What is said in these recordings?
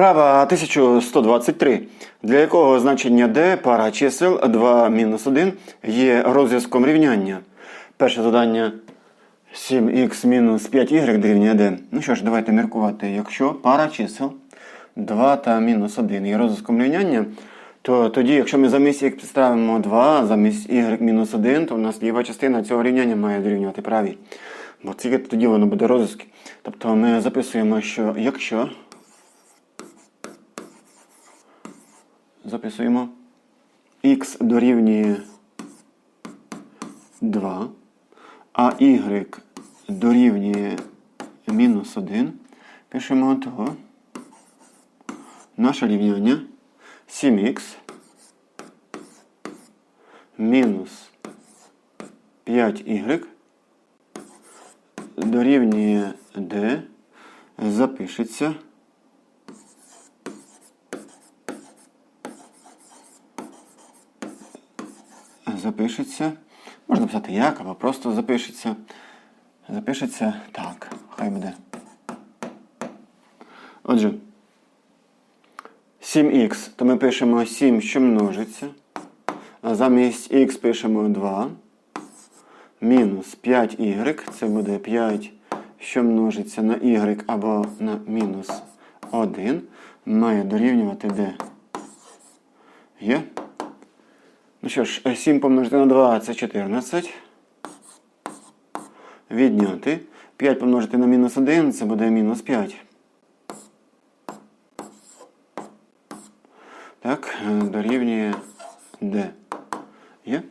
Вправа 1123, для якого значення d пара чисел 2 мінус 1 є розв'язком рівняння. Перше завдання 7х мінус 5y дорівнює d. Ну що ж, давайте міркувати. Якщо пара чисел 2 та мінус 1 є розв'язком рівняння, то тоді, якщо ми замість x підставимо 2, замість y мінус 1, то у нас ліва частина цього рівняння має дорівнювати правій. Бо тільки тоді воно буде розв'язки. Тобто ми записуємо, що якщо записуємо. Х дорівнює 2, а y дорівнює мінус 1, пишемо того. Наше рівняння 7х мінус 5y дорівнює d запишеться запишеться. Можна писати як, або просто запишеться. Запишеться так. Хай буде. Отже, 7х, то ми пишемо 7, що множиться. А замість х пишемо 2. Мінус 5y. Це буде 5, що множиться на y або на мінус 1. Має дорівнювати d. Є? Ну що ж, 7 помножити на 2 це 14. Відняти. 5 помножити на мінус 1 це буде мінус 5. Так, е, дорівнює d. Є?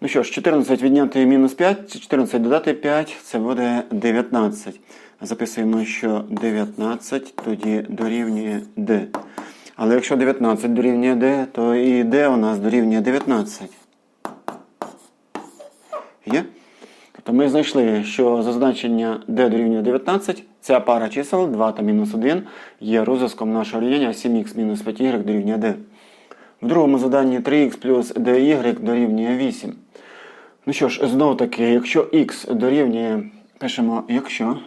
Ну що ж, 14 відняти мінус 5, 14 додати 5, це буде 19. Записуємо, що 19 тоді дорівнює d. Але якщо 19 дорівнює d, то і d у нас дорівнює 19. Є? Тобто ми знайшли, що за значення d дорівнює 19, ця пара чисел 2 та мінус 1 є розв'язком нашого рівняння 7х мінус 5y дорівнює d. В другому заданні 3х плюс dy дорівнює 8. Ну що ж, знову таки, якщо х дорівнює, пишемо, якщо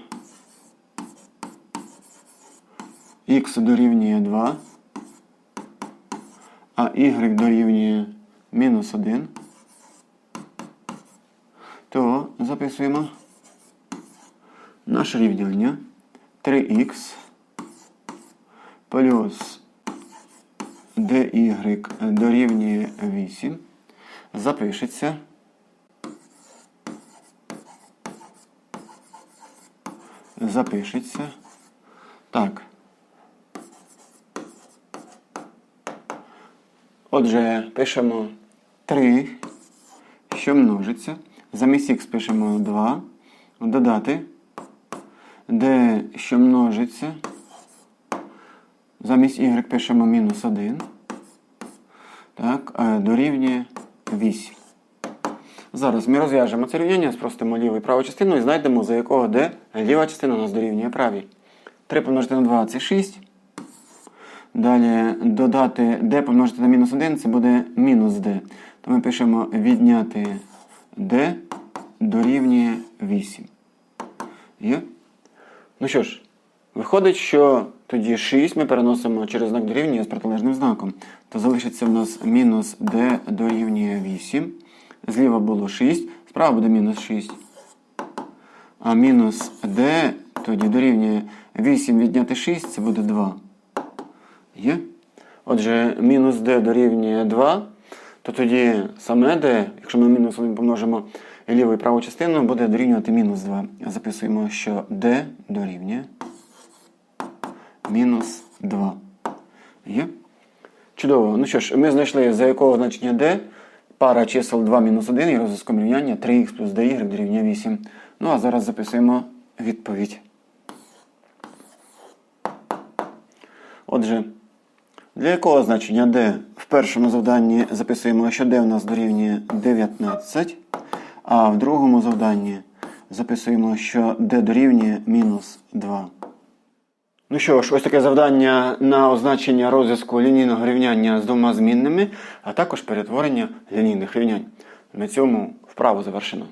х дорівнює 2, а y дорівнює мінус 1, то записуємо. Наше рівняння 3х плюс dy дорівнює 8 запишеться. Запишеться. Так. Отже, пишемо 3, що множиться. Замість х пишемо 2. Додати. d, що множиться. Замість y пишемо мінус 1. Так, дорівнює 8. Зараз ми розв'яжемо це рівняння, спростимо ліву і праву частину і знайдемо, за якого d ліва частина у нас дорівнює правій. 3 помножити на 2 це 6. Далі додати d помножити на мінус 1 це буде мінус d. То ми пишемо відняти d дорівнює 8. Є? Ну що ж, виходить, що тоді 6 ми переносимо через знак дорівнює з протилежним знаком. То залишиться в нас мінус d дорівнює 8. Зліва було 6, справа буде мінус 6. А мінус d тоді дорівнює 8 відняти 6, це буде 2. Є? Отже, мінус d дорівнює 2, то тоді саме d, якщо ми мінус 1 помножимо ліву і праву частину, буде дорівнювати мінус 2. Записуємо, що d дорівнює мінус 2. Є? Чудово. Ну що ж, ми знайшли, за якого значення d пара чисел 2 мінус 1 і розв'язком рівняння 3х плюс dy дорівнює 8. Ну а зараз записуємо відповідь. Отже, для якого значення d в першому завданні записуємо, що d у нас дорівнює 19, а в другому завданні записуємо, що d дорівнює мінус 2. Ну що ж, ось таке завдання на означення розв'язку лінійного рівняння з двома змінними, а також перетворення лінійних рівнянь. На цьому вправу завершено.